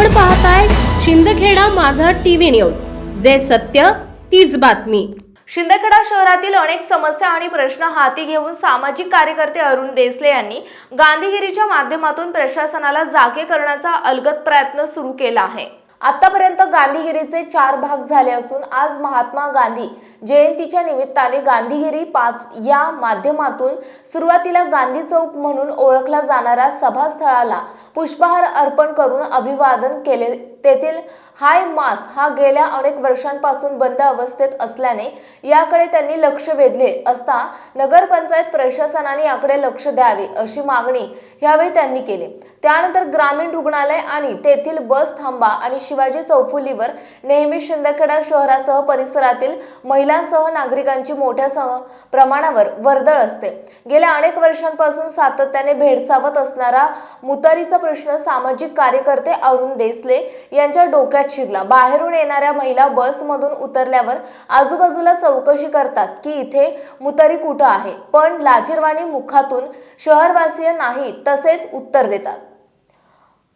आपण पाहताय शिंदखेडा माझा टीव्ही न्यूज. जे सत्य तीच बातमी. शिंदखेडा शहरातील अनेक समस्या आणि प्रश्न हाती घेऊन सामाजिक कार्यकर्ते अरुण देसले यांनी गांधीगिरीच्या माध्यमातून प्रशासनाला जागे करण्याचा अलगद प्रयत्न सुरू केला आहे. आतापर्यंत गांधीगिरीचे चार भाग झाले असून आज महात्मा गांधी जयंतीच्या निमित्ताने गांधीगिरी पाच या माध्यमातून सुरुवातीला गांधी चौक म्हणून ओळखला जाणाऱ्या सभास्थळाला पुष्पहार अर्पण करून अभिवादन केले तेथील हाय मास हा गेल्या अनेक वर्षांपासून बंद अवस्थेत असल्याने याकडे त्यांनी लक्ष वेधले असता नगरपंचायत प्रशासनाने याकडे लक्ष द्यावे अशी मागणी यावेळी त्यांनी केली. त्यानंतर ग्रामीण रुग्णालय आणि तेथील बस थांबा आणि शिवाजी चौफुलीवर नेहमी शिंदखेडा शहरासह परिसरातील महिलांसह नागरिकांची मोठ्या सह प्रमाणावर वर्दळ असते. गेल्या अनेक वर्षांपासून सातत्याने भेडसावत असणारा मुतारीचा प्रश्न सामाजिक कार्यकर्ते अरुण देसले यांच्या डोक्यात शिरला. बाहेरून येणाऱ्या महिला बसमधून उतरल्यावर आजूबाजूला चौकशी करतात की इथे मुतारी कुठं आहे. पण लाजीरवाणी मुखातून शहरवासीय नाही तसेच उत्तर देतात.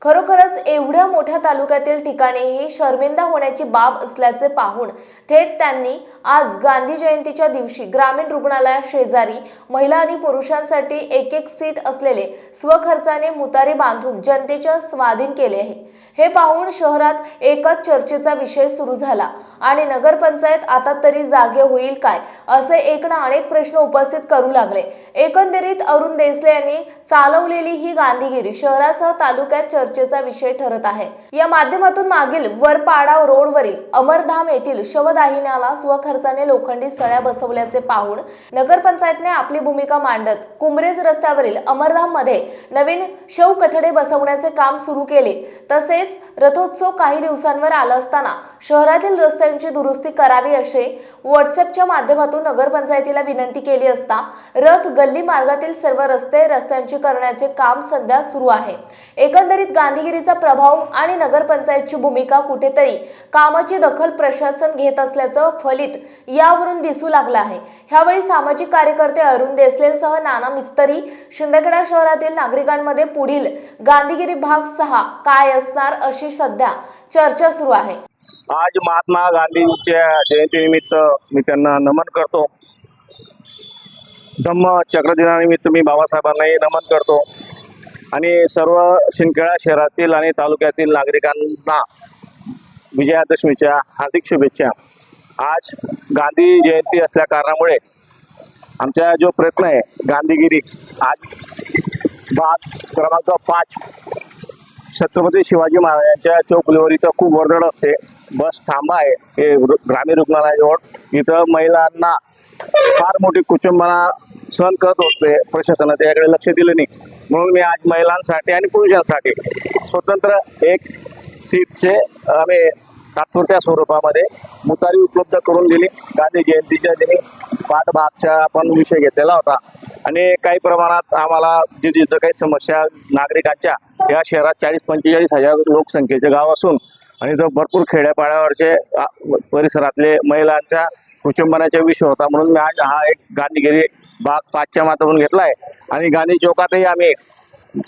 खरोखरच एवढ्या मोठ्या तालुक्यातील ठिकाणीही शर्मिंदा होण्याची बाब असल्याचे पाहून थेट त्यांनी आज गांधी जयंतीच्या दिवशी ग्रामीण रुग्णालया शेजारी महिला आणि पुरुषांसाठी एक एक सीट असलेले स्वखर्चाने मुतारी बांधून जनतेच्या स्वाधीन केले आहे. हे पाहून शहरात एकच चर्चेचा विषय सुरू झाला. आणि नगरपंचायत आता तरी जागे होईल काय असे एक ना अनेक प्रश्न उपस्थित करू लागले. एकंदरीत अरुण देसले यांनी चालवलेली ही गांधीगिरी शहरासह तालुक्यात चर्चा चर्चेचा विषय ठरत आहे. या माध्यमातून मागील वरपाडा रोडवरील अमरधाम येथील शवदाहिन्याला स्वखर्चाने लोखंडी सळ्या बसवल्याचे पाहून नगरपंचायतने आपली भूमिका मांडत कुंभरेज रस्त्यावरील अमरधाममध्ये नवीन शव कठडे बसवण्याचे काम सुरू केले. तसेच रथोत्सव काही दिवसांवर आला असताना शहरातील रस्त्यांची दुरुस्ती करावी असे व्हॉट्सअपच्या माध्यमातून नगरपंचायतीला विनंती केली असता रथ गल्ली मार्गातील सर्व रस्ते रस्त्यांची करण्याचे काम सध्या सुरू आहे. एकंदरीत गांधीगिरीचा प्रभाव आणि नगरपंचायतची भूमिका कुठेतरी कामाची दखल प्रशासन घेत असल्याचं फलित यावरून दिसू लागलं आहे. ह्यावेळी सामाजिक कार्यकर्ते अरुण देसलेंसह नाना मिस्तरी शिंदखेडा शहरातील नागरिकांमध्ये पुढील गांधीगिरी भाग सहा काय असणार अशी सध्या चर्चा सुरू आहे. आज महात्मा गांधींच्या जयंतीनिमित्त मी त्यांना नमन करतो. धम्म चक्रदिनानिमित्त मी बाबासाहेबांनाही नमन करतो. आणि सर्व शिंदखेडा शहरातील आणि तालुक्यातील नागरिकांना विजयादशमीच्या हार्दिक शुभेच्छा. आज गांधी जयंती असल्या कारणामुळे आमचा जो प्रयत्न आहे गांधीगिरी आज भाग क्रमांक पाच छत्रपती शिवाजी महाराजांच्या चौकलीवर इथं खूप वर्दळ असते. बस थांबा आहे हे ग्रामीण रुग्णालयाजवळ. इथं महिलांना फार मोठी कुटुंबांना सहन करत होते प्रशासनाने त्याकडे लक्ष दिलं नाही. म्हणून मी आज महिलांसाठी आणि पुरुषांसाठी स्वतंत्र एक सीटचे आम्ही तात्पुरत्या स्वरूपामध्ये मुतारी उपलब्ध करून दिली. गांधी जयंतीच्या दिनी पाठभागचा आपण विषय घेतलेला होता. आणि काही प्रमाणात आम्हाला जे जिथं काही समस्या नागरिकांच्या या शहरात चाळीस पंचेचाळीस हजार लोकसंख्येचे गाव असून आणि तो भरपूर खेड्यापाड्यावरचे परिसरातले महिलांच्या कुटुंबाचा विषय होता म्हणून मी आज हा एक गांधीगिरी भाग पाचच्या माध्यमातून घेतला आहे आणि गांधी चौकातही आम्ही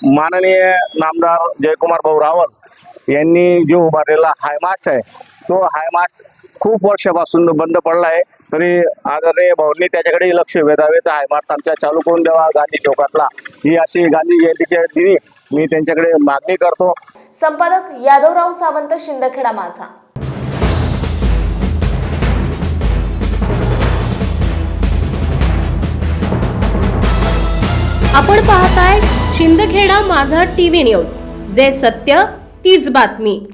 माननीय नामदार जयकुमार भाऊ रावल यांनी जो उभारलेला हायमास्ट आहे तो हायमास्ट खूप वर्षापासून बंद पडला आहे तरी आदरणीय भाऊंनी त्याच्याकडे लक्ष वेधावे तर हायमास्ट आमच्या चालू करून द्यावा गांधी चौकातला. ही अशी गांधी जयंतीच्या दिनी मी त्यांच्याकडे मागणी करतो. संपादक यादवराव सावंत शिंदखेडा माझा. आपण पाहताय शिंदखेडा माझा टीव्ही न्यूज जे सत्य तीच बातमी.